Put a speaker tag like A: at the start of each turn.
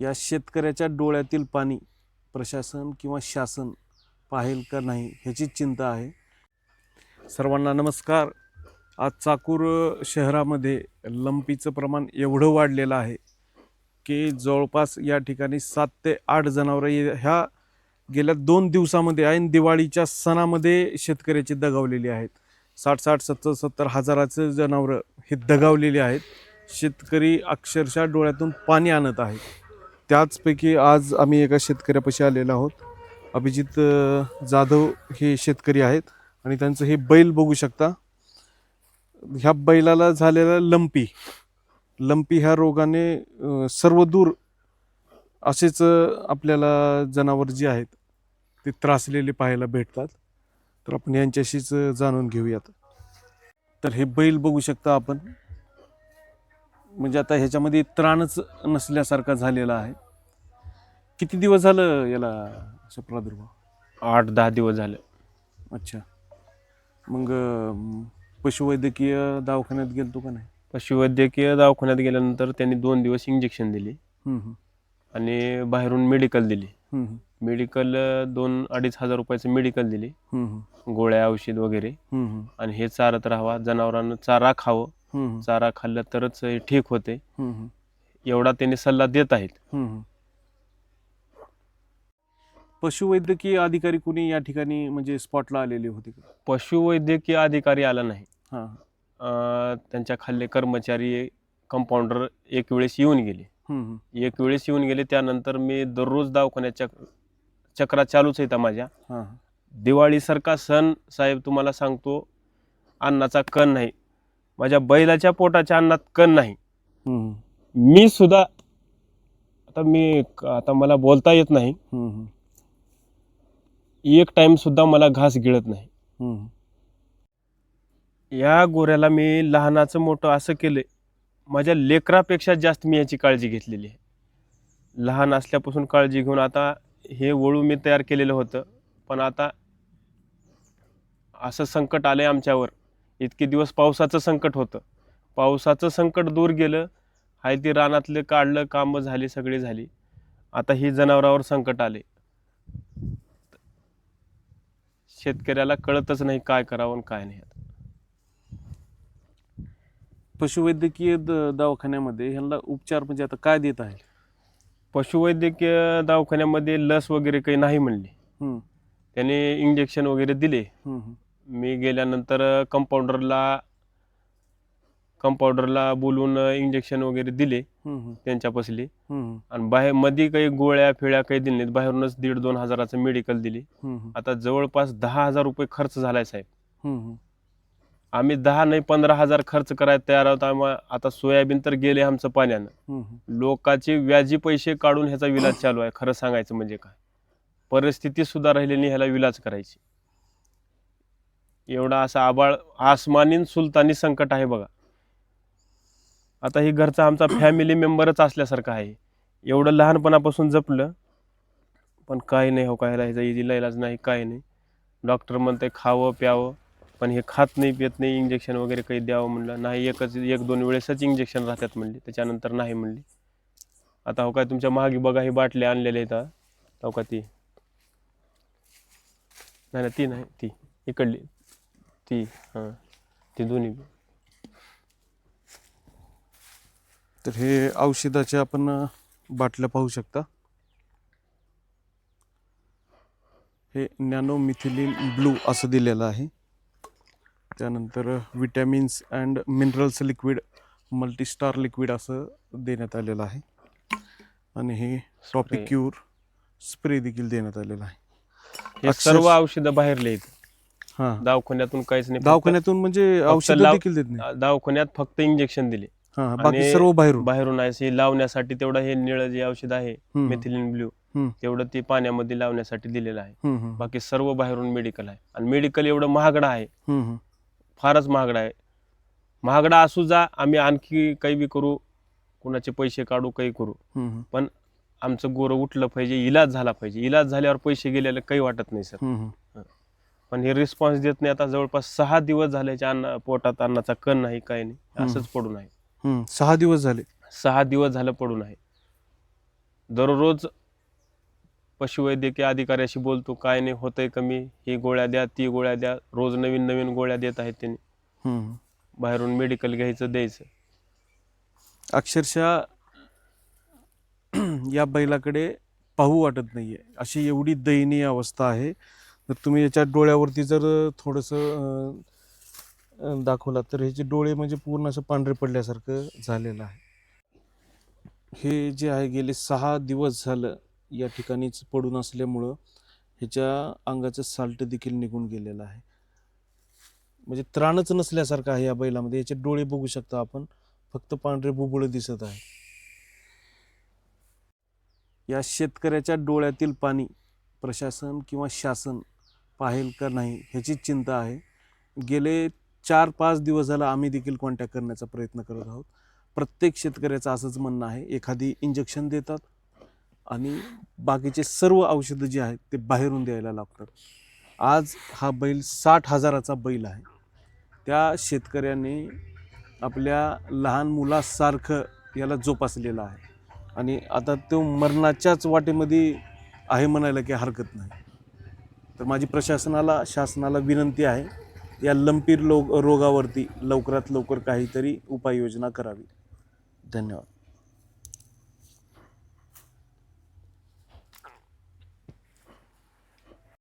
A: या शेतकऱ्याच्या डोळ्यातील पाणी प्रशासन किंवा शासन पाहेल का नाही ह्याची चिंता आहे. सर्वांना नमस्कार. आज चाकूर शहरामध्ये लंपीचं प्रमाण एवढं वाढलेलं आहे की जवळपास या ठिकाणी सात ते आठ जनावरं ह्या गेल्या दोन दिवसामध्ये ऐन दिवाळीच्या सणामध्ये शेतकऱ्याची दगावलेली आहेत. साठ साठ सत्तर सत्तर हजाराचं जनावरं हे दगावलेली आहेत. शेतकरी अक्षरशः डोळ्यातून पाणी आणत आहेत. त्याचपैकी आज आम्ही एका शेतकऱ्यापाशी आलेलो आहोत. अभिजित जाधव हे शेतकरी आहेत आणि त्यांचं हे बैल बघू शकता. ह्या बैलाला झालेला लंपी. लंपी ह्या रोगाने सर्व दूर असेच आपल्याला जनावर जे आहेत ते त्रासलेले पाहायला भेटतात. तर आपण यांच्याशीच जाणून घेऊयात. तर हे बैल बघू शकता आपण. म्हणजे आता ह्याच्यामध्ये त्राणच नसल्यासारखा झालेला आहे. किती दिवस झालं याला असं प्रादुर्भाव?
B: आठ दहा दिवस झाले.
A: अच्छा. मग पशुवैद्यकीय दवाखान्यात गेलतो का नाही?
B: पशुवैद्यकीय दवाखान्यात गेल्यानंतर त्यांनी दोन दिवस इंजेक्शन दिली. आणि बाहेरून मेडिकल दिली. मेडिकल दोन अडीच हजार रुपयाचं मेडिकल दिली. गोळ्या औषध वगैरे. आणि हे चारत राहावा जनावरांना चारा खावं चारा खाल्लं तरच हे ठीक होते. एवढा त्यांनी सल्ला देत आहेत.
A: पशुवैद्यकीय अधिकारी कुणी या ठिकाणी म्हणजे स्पॉटला आलेले होते का?
B: पशुवैद्यकीय अधिकारी आला नाही.
A: हां.
B: अं, त्यांच्या खाल्ले कर्मचारी कंपाऊंडर एक वेळेस येऊन गेले.
A: हम्म,
B: एक वेळेस येऊन गेले त्यानंतर मी दररोज दवाखान्याच्या चक्रा चालूच आहेत माझ्या.
A: हां.
B: दिवाळीसारखा सण साहेब तुम्हाला सांगतो अन्नाचा कण नाही. माझ्या बैलाच्या पोटाच्या अन्नात कण नाही. मी सुद्धा आता मी आता मला बोलता येत नाही. एक टाइम सुद्धा मला घास गिळत नाही. या गोऱ्याला मी लहानाचं मोठं असं केलंय. माझ्या लेकरापेक्षा जास्त मी याची काळजी घेतलेली आहे. लहान असल्यापासून काळजी घेऊन आता हे वळू मी तयार केलेलं होतं. पण आता असं संकट आलंय आमच्यावर. इतके दिवस पावसाचं संकट होतं. पावसाचं संकट दूर गेलं हाय ती रानातले काढलं कामं झाली सगळी झाली. आता ही जनावरावर संकट आले. शेतकऱ्याला कळतच नाही काय करावं आणि काय नाही.
A: पशुवैद्यकीय द- दवाखान्यामध्ये ह्यांना उपचार म्हणजे आता काय देत आहे
B: पशुवैद्यकीय दवाखान्यामध्ये लस वगैरे काही नाही म्हणली.
A: हम्म,
B: त्याने इंजेक्शन वगैरे दिले.
A: हम्म, हम्म,
B: मी गेल्यानंतर कंपाऊंडरला कंपाऊंडरला बोलून इंजेक्शन वगैरे दिले त्यांच्यापासली. आणि बाहेर मध्ये काही गोळ्या फिळ्या काही दिल्या नाहीत. बाहेरूनच दीड दोन हजाराचं मेडिकल दिली. आता जवळपास दहा हजार रुपये खर्च झालाय साहेब. आम्ही दहा नाही पंधरा हजार खर्च करायला तयार आहोत. आम्हा आता सोयाबीन तर गेले आमचं पाण्यानं. लोकांचे व्याजी पैसे काढून ह्याचा विलाज चालू आहे. खरं सांगायचं म्हणजे काय? परिस्थिती सुद्धा राहिलेली नाही ह्याला विलाज करायची. एवढा असा आबाळ आसमानीन सुलतानी संकट आहे बघा. आता ही घरचा आमचा फॅमिली मेंबरच असल्यासारखं आहे. एवढं लहानपणापासून जपलं पण काही नाही हो काय ह्याचा इजीला इलाज नाही काही नाही. डॉक्टर म्हणते खावं प्यावं पण हे खात नाही पित नाही इंजेक्शन वगैरे काही द्यावं म्हणलं. नाही एकच एक दोन वेळेसच इंजेक्शन राहतात म्हणली त्याच्यानंतर नाही म्हणली. आता हो काय तुमच्या मागे बघा ही बाटले आणलेले आहेत हो. का ती? नाही ना ती नाही ती इकडली. ती हां ती दोन्ही.
A: तर हे औषधाचे आपण बाटल्या पाहू शकता. हे नॅनो मिथिलिन ब्लू असं दिलेलं आहे. त्यानंतर vitamins and minerals liquid multistar liquid असं देण्यात आलेलं आहे. आणि हे टॉपिक क्यूर स्प्रे देखील देण्यात आलेला आहे.
B: हे सर्व औषधं बाहेरले आहेत.
A: हां.
B: दवाखान्यातून काहीच नाही फक्त-
A: दवाखान्यातून म्हणजे औषधं
B: लाव-
A: देखील देत नाही.
B: दवाखान्यात फक्त इंजेक्शन दिले.
A: हां बाकी
B: आणि
A: सर्व बाहेरून.
B: बाहेरून आहे लावण्यासाठी तेवढं हे निळं जे औषध आहे
A: हम्म,
B: मेथिलिन ब्ल्यू
A: हम्म.
B: तेवढं ते पाण्यामध्ये लावण्यासाठी दिलेलं आहे.
A: हम्म, हम्म,
B: बाकी सर्व बाहेरून मेडिकल आहे. आणि मेडिकल एवढं महागडं आहे.
A: हम्म, हम्म.
B: फारच महागडा आहे. महागडा असू जा आम्ही आणखी काही बी करू कुणाचे पैसे काढू काही करू.
A: हम्म, हम्म,
B: आमचं गोरं उठलं पाहिजे इलाज झाला पाहिजे. इलाज झाल्यावर पैसे गेलेले काही वाटत नाही सर.
A: हम्म, हम्म.
B: पण हे रिस्पॉन्स देत नाही. आता जवळपास सहा दिवस झाल्याच्या अन्न पोटात अन्नाचा कण नाही काही नाही. असंच पडून आहे.
A: सहा दिवस झाले.
B: सहा दिवस झालं पडून आहे. दररोज पशुवैद्यकीय अधिकाऱ्याशी बोलतो काय नाही होतंय कमी. ही गोळ्या द्या ती गोळ्या द्या. रोज नवीन नवीन गोळ्या देत आहेत त्यांनी. बाहेरून मेडिकल घ्यायचं द्यायचं.
A: अक्षरशः या बैलाकडे पाहू वाटत नाहीये. अशी एवढी दयनीय अवस्था आहे. तर तुम्ही याच्या डोळ्यावरती जर थोडंसं दाखवला तर ह्याचे डोळे म्हणजे पूर्ण असं पांढरे पडल्यासारखं झालेलं आहे. हे जे आहे गेले सहा दिवस झालं या ठिकाणीच पडून असल्यामुळं ह्याच्या अंगाचं साल्ट देखील निघून गेलेलं आहे. म्हणजे त्राणच नसल्यासारखं आहे या बैलामध्ये. याचे डोळे बघू शकता आपण. फक्त पांढरे बुबुळ दिसत आहे. या शेतकऱ्याच्या डोळ्यातील पाणी प्रशासन किंवा शासन पाहेल का नाही ह्याची चिंता आहे. गेले चार पाच दिवस झाला आम्ही देखील कॉन्टॅक्ट करण्याचा प्रयत्न करत आहोत. प्रत्येक शेतकऱ्याचं असंच म्हणणं आहे एखादी इंजेक्शन देतात आणि बाकीचे सर्व औषधं जे आहेत ते बाहेरून द्यायला लागतात. आज हा बैल साठ हजाराचा बैल आहे. त्या शेतकऱ्याने आपल्या लहान मुलासारखं याला जोपासलेलं आहे. आणि आता तो मरणाच्याच वाटेमध्ये आहे म्हणायला काही हरकत नाही. तर माझी प्रशासनाला शासनाला विनंती आहे या लंपीर लो रोगावरती लवकरात लवकर काहीतरी उपाययोजना करावी. धन्यवाद.